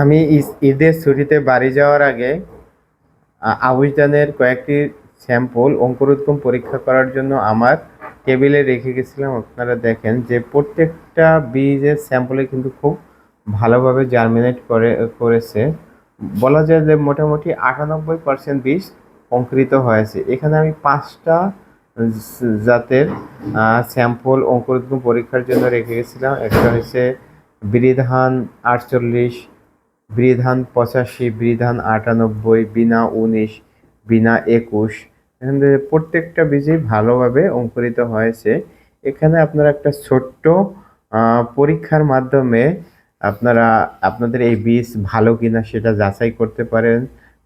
আমি ঈদের ছুটিতে বাড়ি যাওয়ার আগে আউশ কয়েকটি স্যাম্পল, অঙ্কুরোদ্গম পরীক্ষা করার জন্য আমার টেবিলে রেখে গেছিলাম। আপনারা দেখেন যে প্রত্যেকটা বীজের স্যাম্পলে কিন্তু খুব ভালোভাবে জার্মিনেট করে, করেছে। বলা যায় যে মোটামুটি আটানব্বই পার্সেন্ট বীজ অঙ্কুরিত হয়েছে। এখানে আমি পাঁচটা জাতের স্যাম্পল অঙ্কুরোদ্গম পরীক্ষার জন্য রেখে গেছিলাম। একটা হচ্ছে বিরিধান আটচল্লিশ বিধান পঁচাশি বিধান আটানব্বই, বিনা উনিশ, বিনা একুশ। এখান থেকে প্রত্যেকটা বীজই ভালোভাবে অঙ্কুরিত হয়েছে। এখানে আপনারা একটা ছোট্ট পরীক্ষার মাধ্যমে আপনারা, আপনাদের এই বীজ ভালো কিনা সেটা যাচাই করতে পারেন।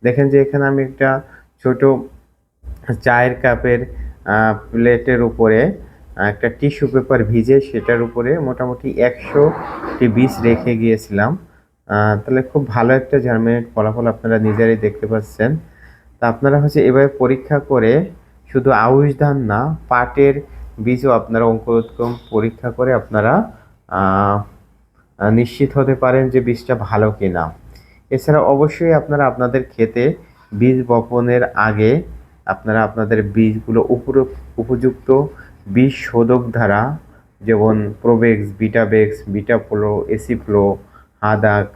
দেখেন যে এখানে আমি একটা ছোট চায়ের কাপের প্লেটের উপরে একটা টিস্যু পেপার ভিজে সেটার উপরে মোটামুটি একশোটি বীজ রেখে গিয়েছিলাম। তাহলে খুব ভালো একটা জার্মিনেট ফলাফল আপনারা নিজেরাই দেখতে পাচ্ছেন। তা আপনারা হচ্ছে এভাবে পরীক্ষা করে শুধু আউশ ধান না, পাটের বীজও আপনারা অঙ্কুরোদ্গম পরীক্ষা করে আপনারা নিশ্চিত হতে পারেন যে বীজটা ভালো কিনা। এছাড়া অবশ্যই আপনারা আপনাদের ক্ষেতে বীজ বপনের আগে আপনারা আপনাদের বীজগুলো উপযুক্ত বীজ শোধক দ্বারা যেমন প্রোবেক্স, বিটাবেক্স বিটাফ্লো এসিফ্লো হাদাক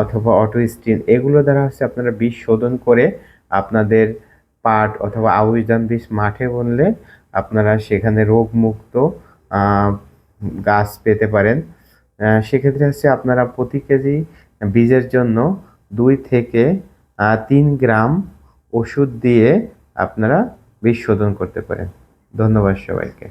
অথবা অটোস্টিন, এগুলো দ্বারা হচ্ছে আপনারা বিষ শোধন করে আপনাদের পাট অথবা আউশ বীজ মাঠে বুনলে আপনারা সেখানে রোগমুক্ত গাছ পেতে পারেন। সেক্ষেত্রে হচ্ছে আপনারা প্রতি কেজি বীজের জন্য দুই থেকে তিন গ্রাম ওষুধ দিয়ে আপনারা বীজ শোধন করতে পারেন। ধন্যবাদ সবাইকে।